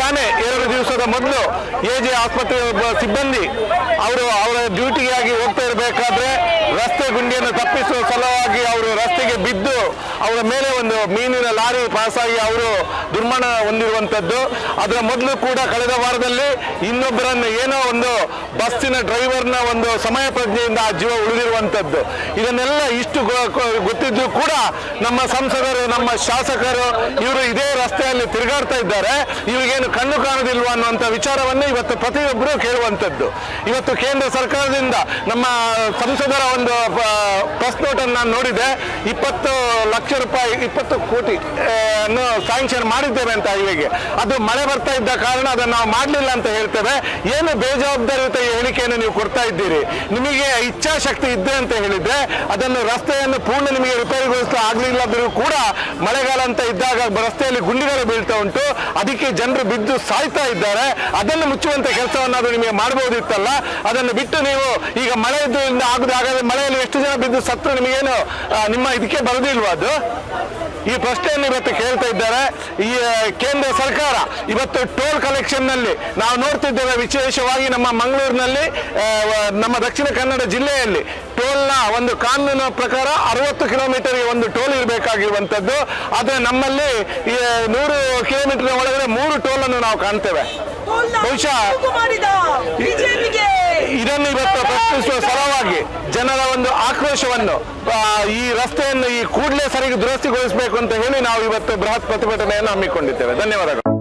ತಾನೇ ಎರಡು ದಿವಸದ ಮೊದಲು ಎ ಜೆ ಆಸ್ಪತ್ರೆ ಒಬ್ಬ ಸಿಬ್ಬಂದಿ, ಅವರು ಅವರ ಡ್ಯೂಟಿಗಾಗಿ ಹೋಗ್ತಾ ಇರಬೇಕಾದ್ರೆ ರಸ್ತೆ ಗುಂಡಿಯನ್ನು ತಪ್ಪಿಸುವ ಸಲುವಾಗಿ ಅವರು ರಸ್ತೆಗೆ ಬಿದ್ದು ಅವರ ಮೇಲೆ ಒಂದು ಮೀನಿನ ಲಾರಿ ಪಾಸಾಗಿ ಅವರು ದುರ್ಮರಣ ಹೊಂದಿರುವಂಥದ್ದು. ಅದರ ಮೊದಲು ಕೂಡ ಕಳೆದ ವಾರದಲ್ಲಿ ಇನ್ನೊಬ್ಬರನ್ನು ಏನೋ ಒಂದು ಬಸ್ಸಿನ ಡ್ರೈವರ್ನ ಒಂದು ಸಮಯ ಪ್ರಜ್ಞೆಯಿಂದ ಆ ಜೀವ ಉಳಿದಿರುವಂಥದ್ದು. ಇದನ್ನೆಲ್ಲ ಇಷ್ಟು ಗೊತ್ತಿದ್ದು ಕೂಡ ನಮ್ಮ ಸಂಸದರು, ನಮ್ಮ ಶಾಸಕರು ಇವರು ಇದೇ ರಸ್ತೆಯಲ್ಲಿ ತಿರುಗಾಡ್ತಾ ಇದ್ದಾರೆ. ಕಾಣುವುದಿಲ್ವ ಅನ್ನುವಂಥ ವಿಚಾರವನ್ನು ಇವತ್ತು ಪ್ರತಿಯೊಬ್ಬರು ಕೇಳುವಂಥದ್ದು. ಇವತ್ತು ಕೇಂದ್ರ ಸರ್ಕಾರದಿಂದ ನಮ್ಮ ಸಂಸದರ ಒಂದು ಪ್ರೆಸ್ ನೋಟನ್ನು ನಾನು ನೋಡಿದೆ. ಇಪ್ಪತ್ತು ಲಕ್ಷ ರೂಪಾಯಿ, ಇಪ್ಪತ್ತು ಕೋಟಿ ಅನ್ನು ಸ್ಯಾಂಕ್ಷನ್ ಮಾಡಿದ್ದೇವೆ ಅಂತ ಹೈವೇಗೆ ಅದು ಮಳೆ ಬರ್ತಾ ಇದ್ದ ಕಾರಣ ಅದನ್ನು ನಾವು ಮಾಡಲಿಲ್ಲ ಅಂತ ಹೇಳ್ತೇವೆ. ಏನು ಬೇಜವಾಬ್ದಾರಿಯುತ ಹೇಳಿಕೆಯನ್ನು ನೀವು ಕೊಡ್ತಾ ಇದ್ದೀರಿ? ನಿಮಗೆ ಇಚ್ಛಾಶಕ್ತಿ ಇದೆ ಅಂತ ಹೇಳಿದ್ರೆ ಅದನ್ನು ರಸ್ತೆಯನ್ನು ಪೂರ್ಣ ನಿಮಗೆ ರಿಪೇರಿಗೊಳಿಸಲು ಆಗಲಿಲ್ಲದರೂ ಕೂಡ ಮಳೆಗಾಲ ಅಂತ ಇದ್ದಾಗ ರಸ್ತೆಯಲ್ಲಿ ಗುಂಡಿಗಳು ಬೀಳ್ತಾ ಉಂಟು. ಅದಕ್ಕೆ ಜನರು ಬಿದ್ದು ಸಾಯ್ತಾ ಇದ್ದಾರೆ. ಅದನ್ನು ಮುಚ್ಚುವಂತ ಕೆಲಸವನ್ನಾದ್ರೂ ನಿಮಗೆ ಮಾಡಬಹುದಿತ್ತಲ್ಲ? ಅದನ್ನು ಬಿಟ್ಟು ನೀವು ಈಗ ಮಳೆ ಇದ್ರಿಂದ ಆಗುದು ಮಳೆಯಲ್ಲಿ ಎಷ್ಟು ಜನ ಬಿದ್ದು ಸತ್ರ ನಿಮಗೇನು ನಿಮ್ಮ ಇದಕ್ಕೆ ಬರೋದಿಲ್ವಾ ಅದು? ಈ ಪ್ರಶ್ನೆಯನ್ನು ಇವತ್ತು ಕೇಳ್ತಾ ಇದ್ದಾರೆ. ಈ ಕೇಂದ್ರ ಸರ್ಕಾರ ಇವತ್ತು ಟೋಲ್ ಕಲೆಕ್ಷನ್ನಲ್ಲಿ ನಾವು ನೋಡ್ತಿದ್ದೇವೆ ವಿಶೇಷವಾಗಿ ನಮ್ಮ ಮಂಗಳೂರಿನಲ್ಲಿ ನಮ್ಮ ದಕ್ಷಿಣ ಕನ್ನಡ ಜಿಲ್ಲೆಯಲ್ಲಿ ಟೋಲ್ನ ಒಂದು ಕಾನೂನಿನ ಪ್ರಕಾರ ಅರವತ್ತು ಕಿಲೋಮೀಟರ್ಗೆ ಒಂದು ಟೋಲ್ ಇರಬೇಕಾಗಿರುವಂಥದ್ದು. ಆದರೆ ನಮ್ಮಲ್ಲಿ ಈ ನೂರು ಕಿಲೋಮೀಟರ್ ಒಳಗಡೆ ಮೂರು ಟೋಲ್ ಅನ್ನು ನಾವು ಕಾಣ್ತೇವೆ. ಬಹುಶಃ ಜನರ ಒಂದು ಆಕ್ರೋಶವನ್ನು ಈ ರಸ್ತೆಯನ್ನು ಈ ಕೂಡಲೇ ಸರಿಗೆ ದುರಸ್ತಿಗೊಳಿಸಬೇಕು ಅಂತ ಹೇಳಿ ನಾವು ಇವತ್ತು ಬೃಹತ್ ಪ್ರತಿಭಟನೆಯನ್ನು ಹಮ್ಮಿಕೊಂಡಿದ್ದೇವೆ. ಧನ್ಯವಾದಗಳು.